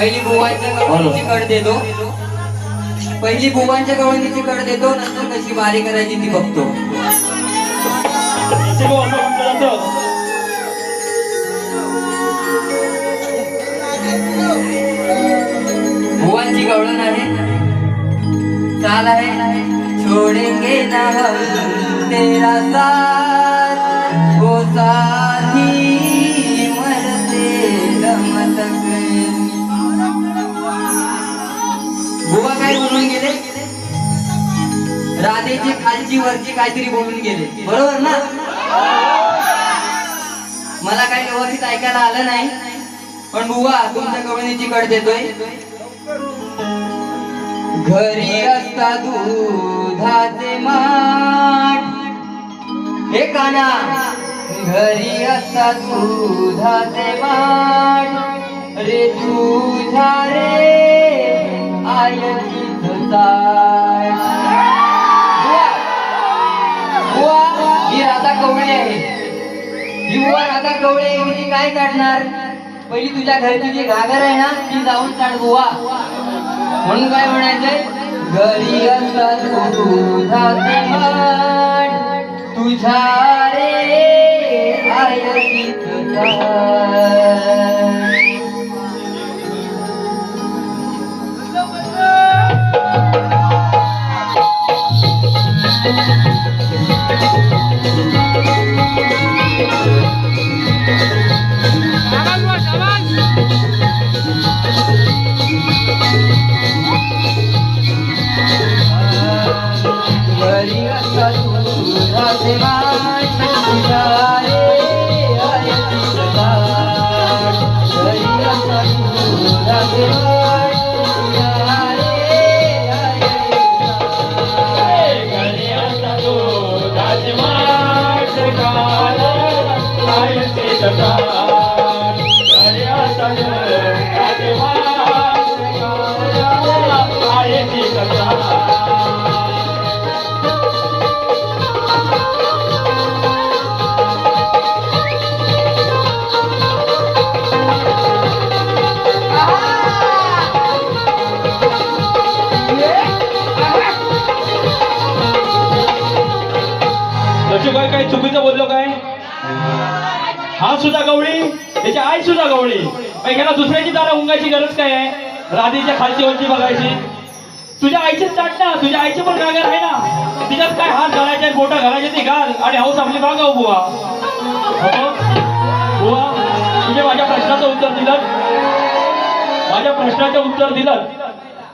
पहिली बुवांच्या कवळीची कड देतो. पहिली बुवांच्या कवळीची कड देतो नंतर कशी बारी करायची ती बघतो. बुवांची गवळण आहे. चाल आहे. छोडेंगे ना हम तेरा साथ वो बुवा काय बोलून गेले? राधेची खालची वरची काहीतरी बोलून गेले. बरोबर ना? मला काही व्यवस्थित ऐकायला आलं नाही पण बुवा तुमच्या कवणीची कड देतोय. घरी असता दुधाचे माठ. हे काना. घरी असता दुधाचे माठ. रे तुझ्या रे. आयची दुधाट. ही राधा कवळे आहे युवा राधा कवळे आहे, हिने काय काढणार पहिली तुझ्या घरची जी घागर आहे ना ती जाऊन काढ बुवा म्हणून काय म्हणायचंय घरी असतात तुझा तुझ्या रे आयतीत हा सुद्धा गवळी त्याची आई सुद्धा गवळी. एखादा ह्याला दुसऱ्याची दारा उंगायची गरज काय आहे? राधेच्या खालची वरची बघायची. तुझ्या आईचे चाट ना तुझ्या आईचे पण गागर आहे ना. तिच्यात काय हात घालायचे बोटा घालायचे ती घाल. आणि हाऊस आपली मागाव हो, बुवा. हो? बुवा. तुझ्या माझ्या प्रश्नाचं उत्तर दिलं. माझ्या प्रश्नाचं उत्तर दिलं.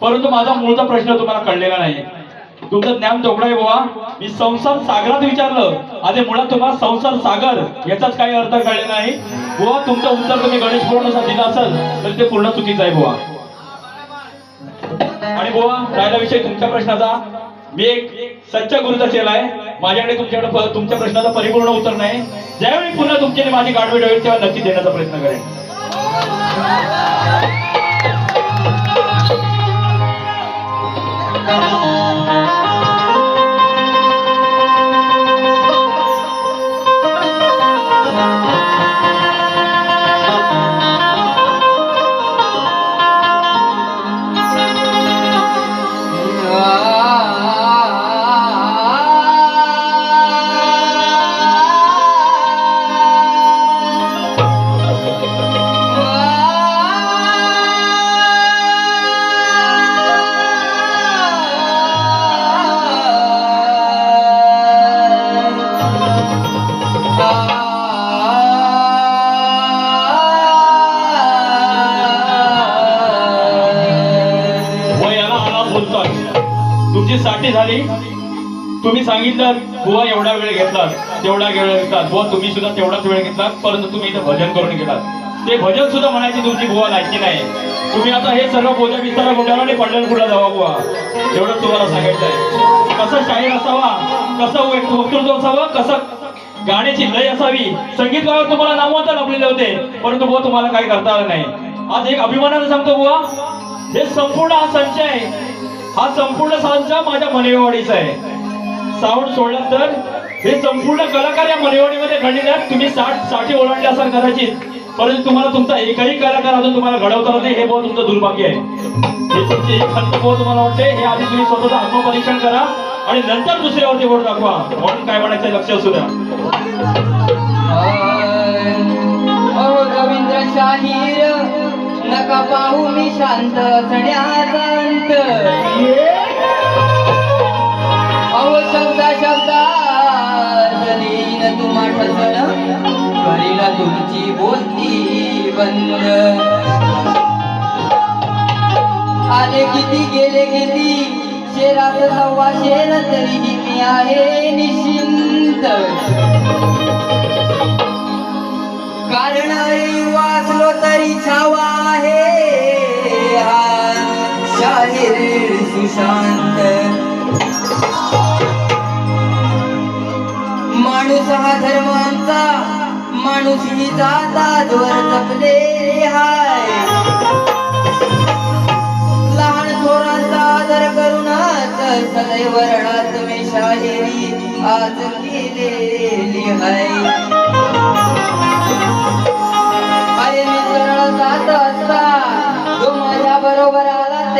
परंतु माझा मूळचा प्रश्न तुम्हाला कळलेला नाही तुमचं ज्ञान तोकडा आहे बुवा. मी संसार सागरात विचारलं. आणि मुळात तुम्हाला संसार सागर याचाच काही अर्थ कळलेला नाही. बुवा तुमचं उत्तर तुम्ही गणेश पुराणासाठी दिलं असेल तर ते पूर्ण चुकीचं आहे बुवा. आणि बुवा राहिला विषय तुमच्या प्रश्नाचा. मी एक सच्चा गुरुचा चेला आहे. माझ्याकडे तुमच्याकडे तुमच्या प्रश्नाचं परिपूर्ण उत्तर नाही. ज्यावेळी पुन्हा तुमची माझी गाठभेट होईल तेव्हा नक्की देण्याचा प्रयत्न करेन. तुमची साठी झाली. तुम्ही सांगितलं बुवा एवढा वेळ घेतला तेवढा वेळ घेतला बुवा तुम्ही सुद्धा तेवढाच वेळ घेतला परंतु तुम्ही इथं भजन करून गेलात. ते भजन सुद्धा म्हणायची तुमची बुवा लायकी नाही. तुम्ही आता हे सर्व बोजा विस्तारा गोट्याला आणि पंढरपूरला जावा बुवा. एवढंच तुम्हाला सांगायचं आहे कसं शाहीर असावा कसं वक्तृत्व असावं कसं गाण्याची लय असावी. संगीत गावावर तुम्हाला नामवंत लपलेले होते परंतु बुवा तुम्हाला काही करता आलं नाही. आज एक अभिमानानं सांगतो बुवा हे संपूर्ण हा संचय आहे हा संपूर्ण संच माझ्या मनेवाडीचा आहे. साऊंड सोडला तर हे संपूर्ण कलाकार या मनेवाडीमध्ये घडलेले आहेत. तुम्ही साठसाठी ओलांडले असाल कदाचित परंतु तुम्हाला तुमचा एकही कलाकार अजून तुम्हाला घडवता नाही. हे बहुत तुमचं दुर्भाग्य आहे. हे तुमची एक खंत बहुत तुम्हाला वाटते. हे आधी तुम्ही स्वतःचं आत्मपरीक्षण करा आणि नंतर दुसऱ्यावरती बोट दाखवा. म्हणून काय म्हणायचं लक्ष असू द्या रवींद्र शाहीर नका पाहू मी शांत असण्याचा अंत. अहो शब्दा शब्दा तुम्हा ठसण करीला तुमची बोलती बंद. आले किती गेले किती? शेरात सव्वा शेर तरी मी आहे निश्चिंत. कारण वाचलो तरी छावा शांत. माणूस हा धर्मांचा माणूस ही जाता जोर जपले हाय. लहान थोरांचा आदर करूनच सदैव रडात मी शाहिरी आज केलेली हाय.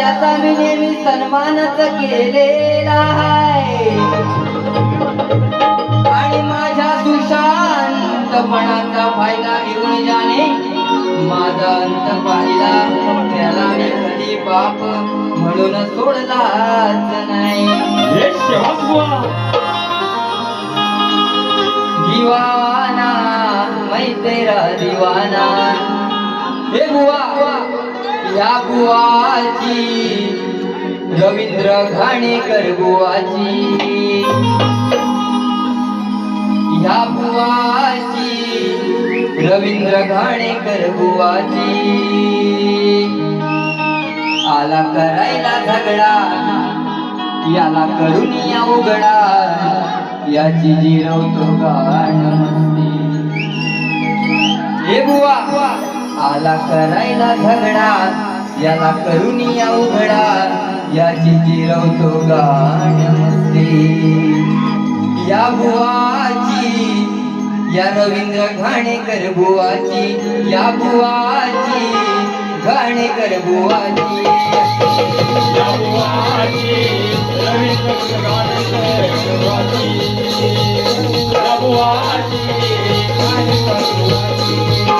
त्याचा मी नेहमी सन्मानच केलेला आहे. आणि माझ्या सुशांतपणाचा फायदा घेऊन जाणे माझा अंत पाहिला त्याला मी कधी बाप म्हणून सोडलाच नाही. दिवाना मै तेरा दिवाना. हे बुवा! या बुवाची रवींद्र घाणेकर बुवाची. या बुवाची रवींद्र घाणेकर बुवाची. आला करायला झगडा याला करून या उघडा याची जिरवतो गाण हे बुवा आला करायला झगडा याला करून या उघडा याची जिरवतो गाण मस्ती या बुवाची या रवींद्र घाणेकर बुवाची या बुवाची घाणेकर बुवाची या बुवाची, रवींद्र बुवाची. या बुवाची, बुवाची.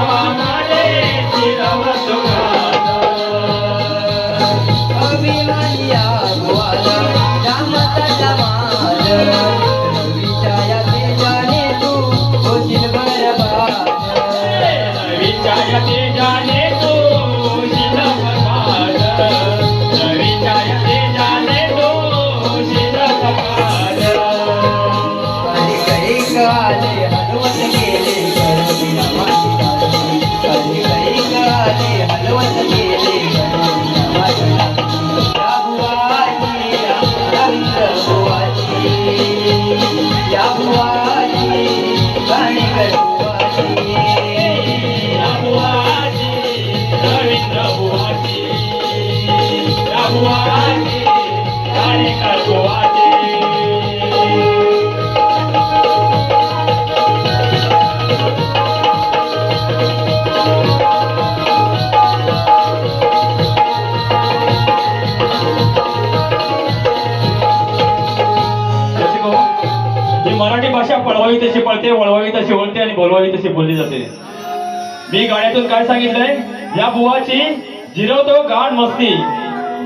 कळंबचे गावामध्ये मराठी भाषा पळवावी तशी पळते वळवावी तशी वळते आणि बोलवावी तशी बोलली जाते. मी गाण्यातून काय सांगितलंय? या बुवाची जिरवतो गाण मस्ती.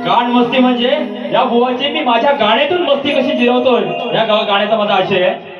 गाण मस्ती म्हणजे या बुवाची मी माझ्या गाण्यातून मस्ती कशी जिरवतोय? या गाण्याचा माझा आशय आहे.